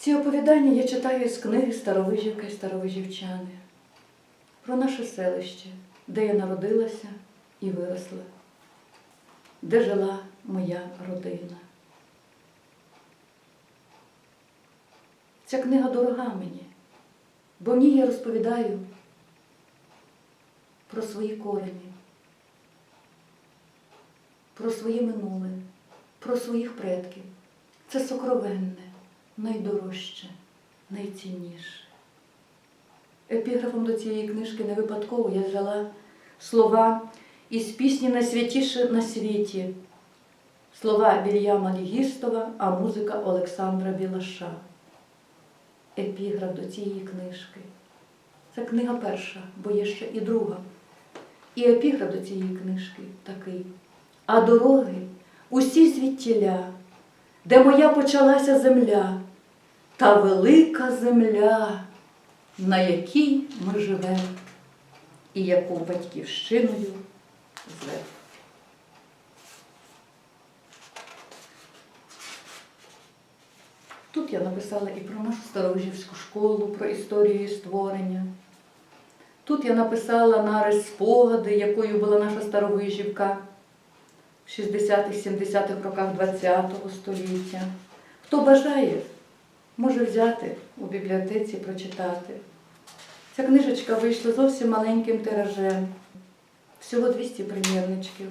Ці оповідання я читаю з книги Старовижівка і Старовижівчани про наше селище, де я народилася і виросла, де жила моя родина. Ця книга дорога мені, бо в ній я розповідаю про свої корені, про своє минуле, про своїх предків. Це сокровенне, найдорожче, найцінніше. Епіграфом до цієї книжки не випадково я взяла слова із пісні Найсвятіше на світі, слова Вільяма Лігістова, а музика Олександра Білаша. Епіграф до цієї книжки. Це книга перша, бо є ще і друга. І епіграф до цієї книжки такий. А дороги усі звідтіля, де моя почалася земля, та велика земля, на якій ми живемо, і яку батьківщиною звемо. Тут я написала і про нашу старовижівську школу, про історію створення. Тут я написала нарис спогади, якою була наша старовижівка в 60-70-х роках ХХ століття. Хто бажає, може взяти у бібліотеці прочитати. Ця книжечка вийшла зовсім маленьким тиражем, всього 200 примірничків.